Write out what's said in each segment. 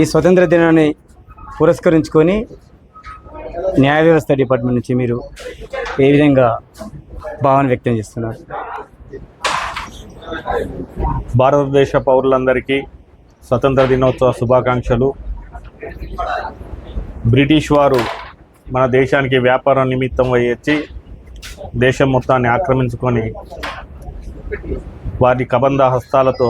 ఈ స్వతంత్ర దినాన్ని పురస్కరించుకొని న్యాయ వ్యవస్థ డిపార్ట్మెంట్ నుంచి మీరు ఏ విధంగా భావన వ్యక్తం చేస్తున్నారు? భారతదేశ పౌరులందరికీ స్వతంత్ర దినోత్సవ శుభాకాంక్షలు. బ్రిటిష్ వారు మన దేశానికి వ్యాపార నిమిత్తం వచ్చి దేశం మొత్తాన్ని ఆక్రమించుకొని వారి కబంధ హస్తాలతో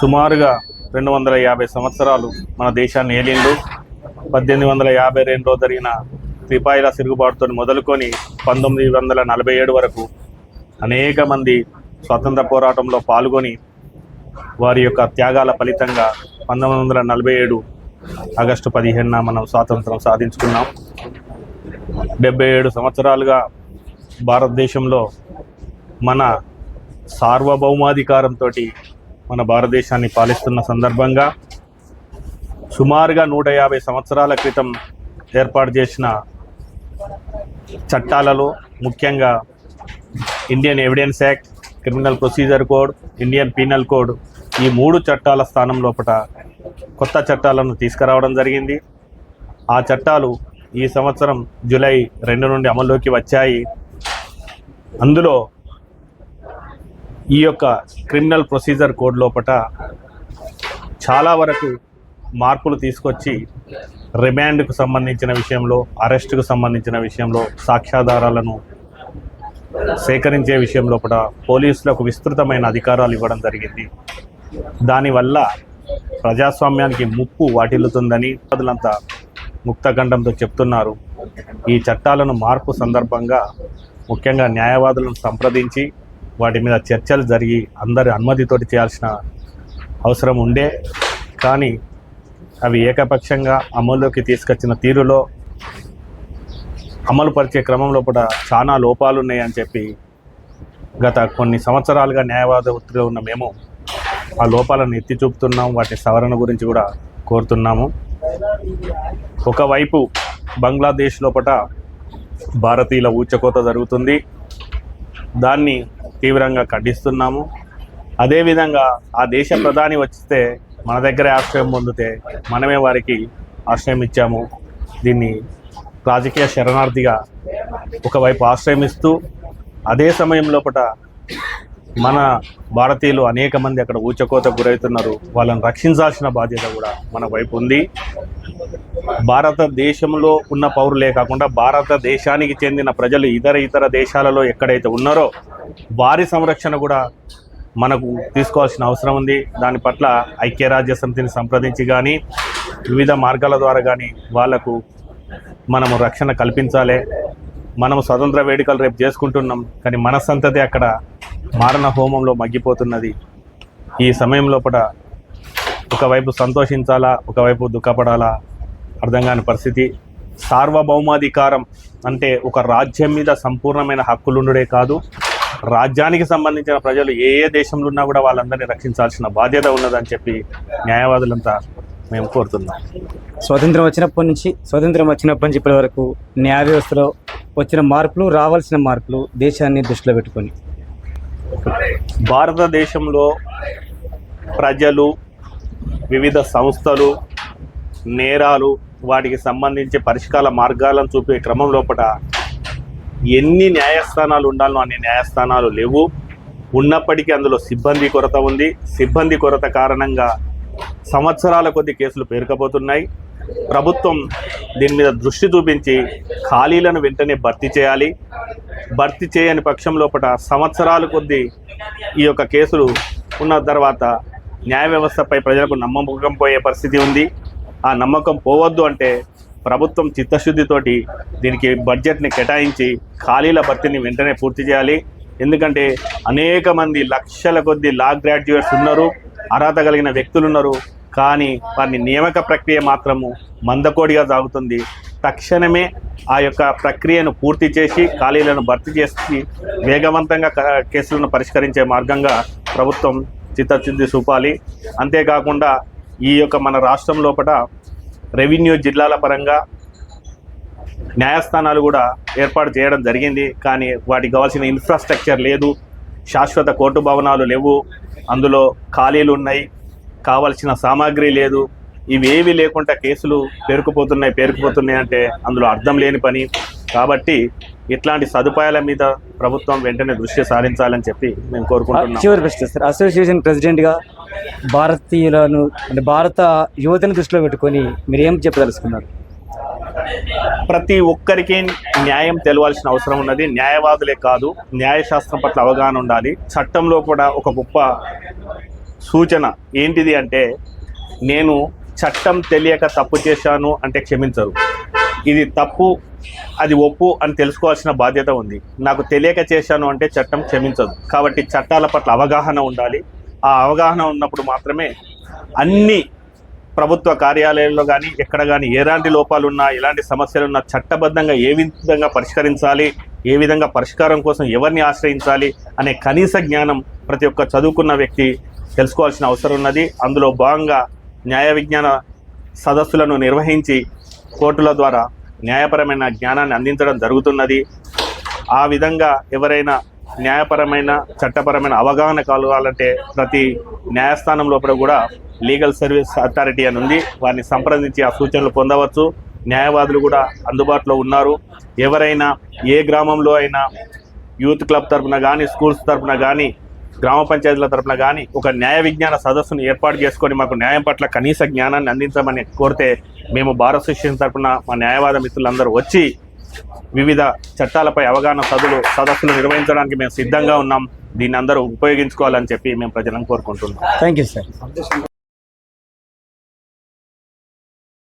సుమారుగా రెండు వందల యాభై సంవత్సరాలు మన దేశాన్ని ఏలిండు. పద్దెనిమిది వందల యాభై రెండులో జరిగిన సిపాయిల సిరుగుబాటుతో మొదలుకొని పంతొమ్మిది వందల నలభై ఏడు వరకు అనేక మంది స్వాతంత్ర పోరాటంలో పాల్గొని వారి యొక్క త్యాగాల ఫలితంగా పంతొమ్మిది వందల నలభై ఏడు ఆగస్టు పదిహేనున మనం స్వాతంత్రం సాధించుకున్నాం. డెబ్బై ఏడు సంవత్సరాలుగా భారతదేశంలో మన సార్వభౌమాధికారంతో మన భారతదేశాన్ని పాలిస్తున్న సందర్భంగా సుమారుగా నూట యాభై సంవత్సరాల క్రితం ఏర్పాటు చేసిన చట్టాలలో ముఖ్యంగా Indian evidence act criminal procedure code Indian penal code ఈ మూడు చట్టాల స్థానం లోపల కొత్త చట్టాలను తీసుకురావడం జరిగింది. ఆ చట్టాలు ఈ సంవత్సరం జూలై రెండు నుండి అమల్లోకి వచ్చాయి. అందులో ఈ యొక్క క్రిమినల్ ప్రొసీజర్ కోడ్ లోపల చాలా వరకు మార్పులు తీసుకొచ్చి రిమాండ్కు సంబంధించిన విషయంలో అరెస్టుకు సంబంధించిన విషయంలో సాక్ష్యాధారాలను సేకరించే విషయం లోపల పోలీసులకు విస్తృతమైన అధికారాలు ఇవ్వడం జరిగింది. దానివల్ల ప్రజాస్వామ్యానికి ముప్పు వాటిల్లుతుందని ప్రజలంతా ముక్తఖండంతో చెప్తున్నారు. ఈ చట్టాలను మార్పు సందర్భంగా ముఖ్యంగా న్యాయవాదులను సంప్రదించి వాటి మీద చర్చలు జరిగి అందరి అనుమతితోటి చేయాల్సిన అవసరం ఉండే. కానీ అవి ఏకపక్షంగా అమల్లోకి తీసుకొచ్చిన తీరులో అమలు పరిచే క్రమంలో కూడా చాలా లోపాలు ఉన్నాయని చెప్పి గత కొన్ని సంవత్సరాలుగా న్యాయవాద వృత్తిలో ఉన్న మేము ఆ లోపాలను ఎత్తి చూపుతున్నాం. వాటి సవరణ గురించి కూడా కోరుతున్నాము. ఒకవైపు బంగ్లాదేశ్ లోపల భారతీయుల ఊచకోత జరుగుతుంది. దాన్ని తీవ్రంగా ఖండిస్తున్నాము. అదేవిధంగా ఆ దేశ ప్రధాని వచ్చితే మన దగ్గరే ఆశ్రయం పొందితే మనమే వారికి ఆశ్రయం ఇచ్చాము. దీన్ని రాజకీయ శరణార్థిగా ఒకవైపు ఆశ్రయం ఇస్తూ అదే సమయం లోపల మన భారతీయులు అనేక మంది అక్కడ ఊచకోత గురవుతున్నారు. వాళ్ళని రక్షించాల్సిన బాధ్యత కూడా మన వైపు ఉంది. భారతదేశంలో ఉన్న పౌరులే కాకుండా భారతదేశానికి చెందిన ప్రజలు ఇతర ఇతర దేశాలలో ఎక్కడైతే ఉన్నారో వారి సంరక్షణ కూడా మనకు తీసుకోవాల్సిన అవసరం ఉంది. దాని పట్ల ఐక్యరాజ్య సమితిని సంప్రదించి కానీ వివిధ మార్గాల ద్వారా కానీ వాళ్ళకు మనము రక్షణ కల్పించాలి. మనము స్వతంత్ర వేడుకలు రేపు చేసుకుంటున్నాం కానీ మన సంతతి అక్కడ మారణ హోమంలో మగ్గిపోతున్నది. ఈ సమయం లోపల ఒకవైపు సంతోషించాలా ఒకవైపు దుఃఖపడాలా అర్థం కాని పరిస్థితి. సార్వభౌమాధికారం అంటే ఒక రాజ్యం మీద సంపూర్ణమైన హక్కులుండుడే కాదు. రాజ్యానికి సంబంధించిన ప్రజలు ఏ ఏ దేశంలో ఉన్నా కూడా వాళ్ళందరినీ రక్షించాల్సిన బాధ్యత ఉన్నదని చెప్పి న్యాయవాదులంతా మేము కోరుతున్నాం. స్వతంత్రం వచ్చినప్పటి నుంచి స్వతంత్రం వచ్చినప్పటి నుంచి ఇప్పటి వరకు న్యాయ వ్యవస్థలో వచ్చిన మార్పులు రావాల్సిన మార్పులు దేశాన్ని దృష్టిలో పెట్టుకొని. భారతదేశంలో ప్రజలు వివిధ సంస్థలు నేరాలు వాటికి సంబంధించి పరిష్కార మార్గాలను చూపే క్రమం లోపల ఎన్ని న్యాయస్థానాలు ఉండాలో అన్ని న్యాయస్థానాలు లేవు. ఉన్నప్పటికీ అందులో సిబ్బంది కొరత ఉంది. సిబ్బంది కొరత కారణంగా సంవత్సరాల కొద్ది కేసులు పేరుకపోతున్నాయి. ప్రభుత్వం దీని మీద దృష్టి చూపించి ఖాళీలను వెంటనే భర్తీ చేయాలి. భర్తీ చేయని పక్షం లోపల సంవత్సరాల కొద్ది ఈ యొక్క కేసులు ఉన్న తర్వాత న్యాయ వ్యవస్థపై ప్రజలకు నమ్మకం పోయే పరిస్థితి ఉంది. ఆ నమ్మకం పోవద్దు అంటే ప్రభుత్వం చిత్తశుద్ధితోటి దీనికి బడ్జెట్ని కేటాయించి ఖాళీల భర్తీని వెంటనే పూర్తి చేయాలి. ఎందుకంటే అనేక మంది లక్షల కొద్ది లా గ్రాడ్యుయేట్స్ ఉన్నారు అర్హత కలిగిన వ్యక్తులు ఉన్నారు కానీ వారిని నియామక ప్రక్రియ మాత్రము మందకోడిగా సాగుతుంది. తక్షణమే ఆ యొక్క ప్రక్రియను పూర్తి చేసి ఖాళీలను భర్తీ చేసి వేగవంతంగా కేసులను పరిష్కరించే మార్గంగా ప్రభుత్వం చిత్తశుద్ధి చూపాలి. అంతేకాకుండా ఈ యొక్క మన రాష్ట్రం లోపల రెవెన్యూ జిల్లాల పరంగా న్యాయస్థానాలు కూడా ఏర్పాటు చేయడం జరిగింది. కానీ వాటికి కావాల్సిన ఇన్ఫ్రాస్ట్రక్చర్ లేదు. శాశ్వత కోర్టు భవనాలు లేవు. అందులో ఖాళీలు ఉన్నాయి. కావలసిన సామాగ్రి లేదు. ఇవేవి లేకుండా కేసులు పేరుకుపోతున్నాయి పేరుకుపోతున్నాయి అంటే అందులో అర్థం లేని పని. కాబట్టి ఇట్లాంటి సదుపాయాల మీద ప్రభుత్వం వెంటనే దృష్టి సారించాలని చెప్పి మేము కోరుకుంటున్నాం. చివరి ప్రశ్న సార్. అసోసియేషన్ ప్రెసిడెంట్గా భారతీయులను అంటే భారత యువతను దృష్టిలో పెట్టుకొని మీరు ఏం చెప్పదలుచుకున్నారు? ప్రతి ఒక్కరికి న్యాయం తెలవాల్సిన అవసరం ఉన్నది. న్యాయవాదులే కాదు న్యాయశాస్త్రం పట్ల అవగాహన ఉండాలి. చట్టంలో కూడా ఒక గొప్ప సూచన ఏంటిది అంటే నేను చట్టం తెలియక తప్పు చేశాను అంటే క్షమించరు. ఇది తప్పు అది ఒప్పు అని తెలుసుకోవాల్సిన బాధ్యత ఉంది. నాకు తెలియక చేశాను అంటే చట్టం క్షమించదు. కాబట్టి చట్టాల పట్ల అవగాహన ఉండాలి. ఆ అవగాహన ఉన్నప్పుడు మాత్రమే అన్ని ప్రభుత్వ కార్యాలయాల్లో కానీ ఎక్కడ కానీ ఎలాంటి లోపాలు ఉన్నా ఎలాంటి సమస్యలు ఉన్నా చట్టబద్ధంగా ఏ విధంగా పరిష్కరించాలి ఏ విధంగా పరిష్కారం కోసం ఎవరిని ఆశ్రయించాలి అనే కనీస జ్ఞానం ప్రతి ఒక్క చదువుకున్న వ్యక్తి తెలుసుకోవాల్సిన అవసరం ఉన్నది. అందులో భాగంగా న్యాయ విజ్ఞాన సదస్సులను నిర్వహించి కోర్టుల ద్వారా న్యాయపరమైన జ్ఞానాన్ని అందించడం జరుగుతున్నది. ఆ విధంగా ఎవరైనా న్యాయపరమైన చట్టపరమైన అవగాహన కలగాలంటే ప్రతి న్యాయస్థానం లోపల కూడా లీగల్ సర్వీస్ అథారిటీ అని ఉంది. వారిని సంప్రదించి ఆ సూచనలు పొందవచ్చు. న్యాయవాదులు కూడా అందుబాటులో ఉన్నారు. ఎవరైనా ఏ గ్రామంలో అయినా యూత్ క్లబ్ తరఫున కానీ స్కూల్స్ తరపున కానీ గ్రామ పంచాయతీల తరపున కానీ ఒక న్యాయ విజ్ఞాన సదస్సును ఏర్పాటు చేసుకొని మాకు న్యాయం పట్ల కనీస జ్ఞానాన్ని అందించమని కోరితే మేము భారత శిక్షణ తరపున మా న్యాయవాద మిత్రులందరూ వచ్చి వివిధ చట్టాలపై అవగాహన సదులు సదస్సులు నిర్వహించడానికి మేము సిద్ధంగా ఉన్నాం. దీన్ని అందరూ ఉపయోగించుకోవాలని చెప్పి మేము ప్రజలను కోరుకుంటున్నాం. Thank you sir